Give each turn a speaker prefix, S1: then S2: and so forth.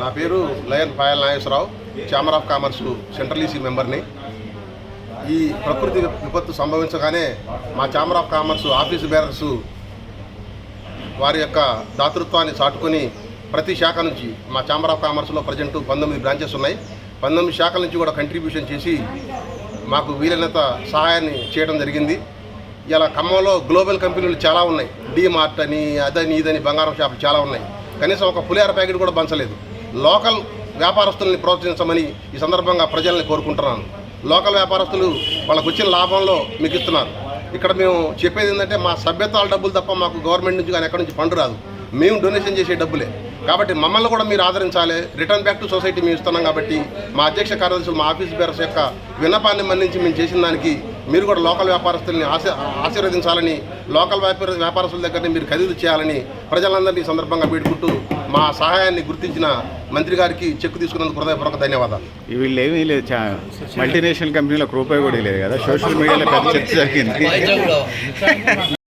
S1: నా పేరు lion Payal Nageswararao chamber of commerce central EC మెంబర్ని. ఈ ప్రకృతి విపత్తు సంభవించగానే మా chamber of commerce office bearers వారి యొక్క దాతృత్వాన్ని చాటుకొని ప్రతి శాఖ నుంచి మా ఛాంబర్ ఆఫ్ కామర్స్లో ప్రజెంట్ పంతొమ్మిది బ్రాంచెస్ ఉన్నాయి. పంతొమ్మిది శాఖల నుంచి కూడా కంట్రిబ్యూషన్ చేసి మాకు వీలైనంత సహాయాన్ని చేయడం జరిగింది. ఇలా ఖమ్మంలో గ్లోబల్ కంపెనీలు చాలా ఉన్నాయి. డీమార్ట్ అని అదని ఇదని బంగారం షాపులు చాలా ఉన్నాయి. కనీసం ఒక పులిహార ప్యాకెట్ కూడా పంచలేదు. లోకల్ వ్యాపారస్తుల్ని ప్రోత్సహించమని ఈ సందర్భంగా ప్రజల్ని కోరుకుంటున్నాను. లోకల్ వ్యాపారస్తులు వాళ్ళకు వచ్చిన లాభంలో మీకు ఇస్తున్నారు. ఇక్కడ మేము చెప్పేది ఏంటంటే మా సభ్యత్వాల డబ్బులు తప్ప మాకు గవర్నమెంట్ నుంచి కానీ ఎక్కడి నుంచి ఫండ్ రాదు. మేము డొనేషన్ చేసే డబ్బులే. కాబట్టి మమ్మల్ని కూడా మీరు ఆదరించాలి. రిటర్న్ బ్యాక్ టు సొసైటీ మేము ఇస్తున్నాం కాబట్టి మా అధ్యక్ష కార్యదర్శులు మా ఆఫీస్ బేరస్ యొక్క విన్నపాన్ని మన్నించి మేము చేసిన దానికి మీరు కూడా లోకల్ వ్యాపారస్తుల్ని ఆశ ఆశీర్వదించాలని లోకల్ వ్యాపార వ్యాపారస్తుల దగ్గరని మీరు ఖరీదు చేయాలని ప్రజలందరినీ ఈ సందర్భంగా వేడుకుంటూ మా సహాయాన్ని గుర్తించిన మంత్రి గారికి చెక్కు తీసుకున్నందుకు హృదయపూర్వక ధన్యవాదాలు.
S2: వీళ్ళు ఏమీ లేదు. మల్టీనేషనల్ కంపెనీలో ఒక రూపాయి కూడా లేదు కదా. సోషల్ మీడియాలో పెద్ద చర్చ జరిగింది.